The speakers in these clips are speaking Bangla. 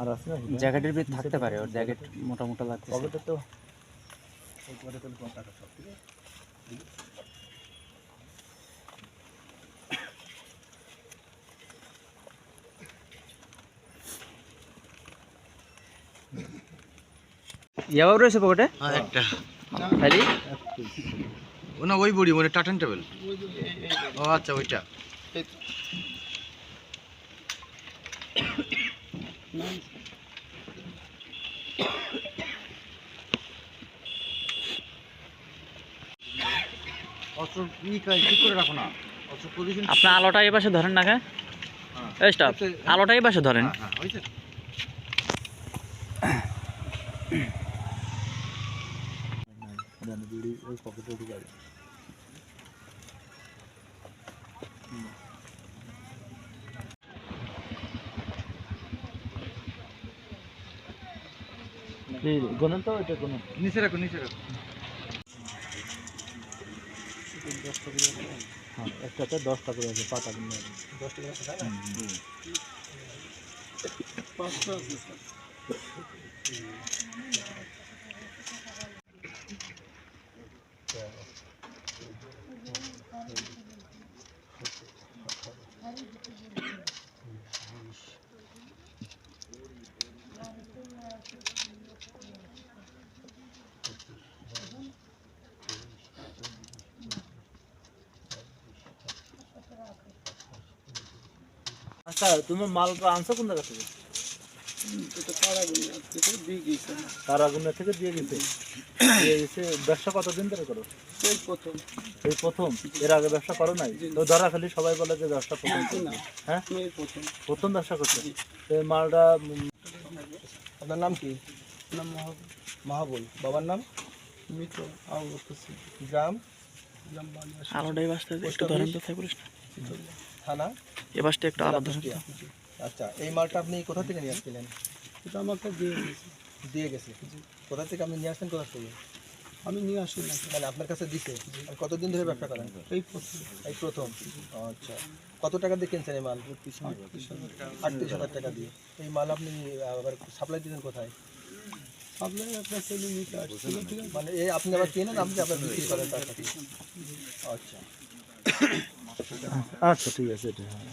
আর আছে না জ্যাকেটের ভিতরে থাকতে পারে ওর জ্যাকেট মোটা মোটা লাগছে পকেটে তো ইয়াবাব রয়েছে পকেটে? হ্যাঁ একটা। খালি? ও না ওই বড়ি মানে টাটান টেবিল। ও আচ্ছা ওইটা অস্ত্র ই কাজ ঠিক করে রাখো না অস্ত্র পজিশন আপনার আলোটা এই পাশে ধরেন না স্টপ আলোটা এই পাশে ধরেন হ্যাঁ পকেটে গোনেন তো এটা গোনেন। নিচে রাখো নিচে রাখো হ্যাঁ একটাতে দশটা করে আছে পাতা কিনে আচ্ছা তুমি মালটা আনছো কোন জায়গা থেকে? তারাগুনা থেকে দিয়ে গেছে দিয়ে গেছে ব্যবসা কতদিন ধরে করো? এই প্রথম। এর আগে ব্যবসা করো নাই? তো ধরা খালি সবাই বলে যে ব্যবসা প্রথম। হ্যাঁ? প্রথম। ব্যবসা করছ? তো মালটা আপনার নাম কি? মাহাবুল বাবার নাম? গ্রাম? আলোটা এই পাশটা একটু ধরেন তো পুলিশ থানা। এ পাশটা একটু আলো ধরেন আচ্ছা এই মালটা আপনি কোথা থেকে নিয়ে আসছিলেন? এটা আমাকে দিয়ে দিয়েছে দিয়ে গেছে। কোথা থেকে আপনি নিয়ে আসছেন কোথা থেকে? আমি নিয়ে আসি না মানে আপনার কাছে দিছে? আর কতদিন ধরে ব্যবসা করেন? এই প্রথম। এই প্রথম? আচ্ছা। কত টাকা দিয়ে কিনছেন এই মাল? আটত্রিশ হাজার টাকা। দিয়ে। এই মাল আপনি আবার সাপ্লাই দিলেন কোথায়? আপনার নিতে আসছিল ঠিক আছে মানে এই আপনি আবার কেনেন আপনি আবার বিক্রি করেন তার কাছে আচ্ছা। আচ্ছা ঠিক আছে এটা হ্যাঁ।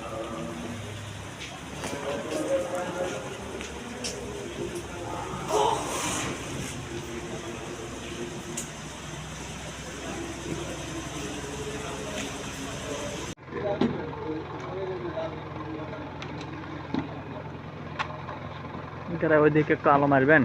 এটারা ওইদিকে একটু আলো মারবেন।